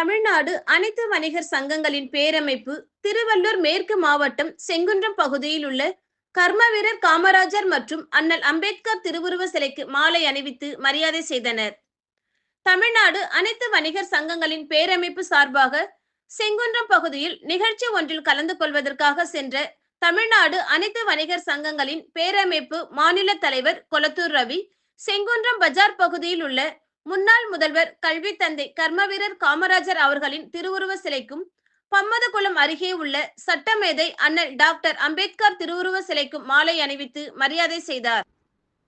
தமிழ்நாடு அனைத்து வணிகர் சங்கங்களின் பேரமைப்பு திருவள்ளூர் மேற்கு மாவட்டம் செங்குன்றம் பகுதியில் உள்ள கர்மவீரர் காமராஜர் மற்றும் அண்ணல் அம்பேத்கர் திருவுருவ சிலைக்கு மாலை அணிவித்து மரியாதை செய்தனர். தமிழ்நாடு அனைத்து வணிகர் சங்கங்களின் பேரமைப்பு சார்பாக செங்குன்றம் பகுதியில் நிகழ்ச்சி ஒன்றில் கலந்து கொள்வதற்காக சென்ற தமிழ்நாடு அனைத்து வணிகர் சங்கங்களின் பேரமைப்பு மாநில தலைவர் கொளத்தூர் ரவி செங்குன்றம் பஜார் பகுதியில் உள்ள முன்னாள் முதல்வர் கல்வி தந்தை கர்மவீரர் காமராஜர் அவர்களின் திருவுருவ சிலைக்கும் பம்மதகுளம் அருகே உள்ள சட்டமேதை அண்ணல் டாக்டர் அம்பேத்கர் திருவுருவ சிலைக்கும் மாலை அணிவித்து மரியாதை செய்தார்.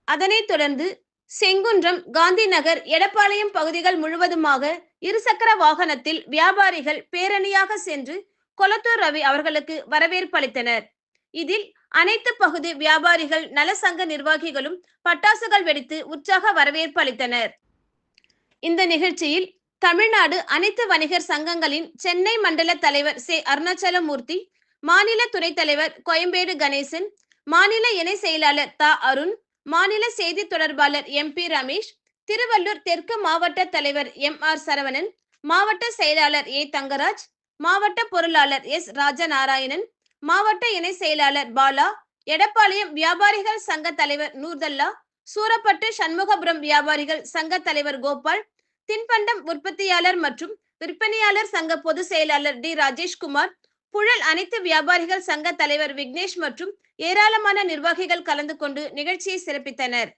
அதனைத் தொடர்ந்து செங்குன்றம் காந்தி நகர் எடப்பாளையம் பகுதிகள் முழுவதுமாக இருசக்கர வாகனத்தில் வியாபாரிகள் பேரணியாக சென்று கொளத்தூர் ரவி அவர்களுக்கு வரவேற்பு அளித்தனர். இதில் அனைத்து பகுதி வியாபாரிகள் நலசங்க நிர்வாகிகளும் பட்டாசுகள் வெடித்து உற்சாக வரவேற்பு அளித்தனர். இந்த நிகழ்ச்சியில் தமிழ்நாடு அனைத்து வணிகர் சங்கங்களின் சென்னை மண்டல தலைவர் சே அருணாச்சலமூர்த்தி மாநில துணைத் தலைவர் கோயம்பேடு கணேசன் மாநில இணை செயலாளர் தா அருண் மாநில செய்தி தொடர்பாளர் எம் பி ரமேஷ் திருவள்ளூர் தெற்கு மாவட்ட தலைவர் எம் ஆர் சரவணன் மாவட்ட செயலாளர் ஏ தங்கராஜ் மாவட்ட பொருளாளர் எஸ் ராஜநாராயணன் மாவட்ட இணை செயலாளர் பாலா எடப்பாளையம் வியாபாரிகள் சங்க தலைவர் நூர்தல்லா சூரப்பட்டு சண்முகபுரம் வியாபாரிகள் சங்க தலைவர் கோபால் தின்பண்டம் உற்பத்தியாளர் மற்றும் விற்பனையாளர் சங்க பொதுச் செயலாளர் டி. ராஜேஷ்குமார் புழல் அனைத்து வியாபாரிகள் சங்க தலைவர் விக்னேஷ் மற்றும் ஏராளமான நிர்வாகிகள் கலந்து கொண்டு நிகழ்ச்சியை சிறப்பித்தனர்.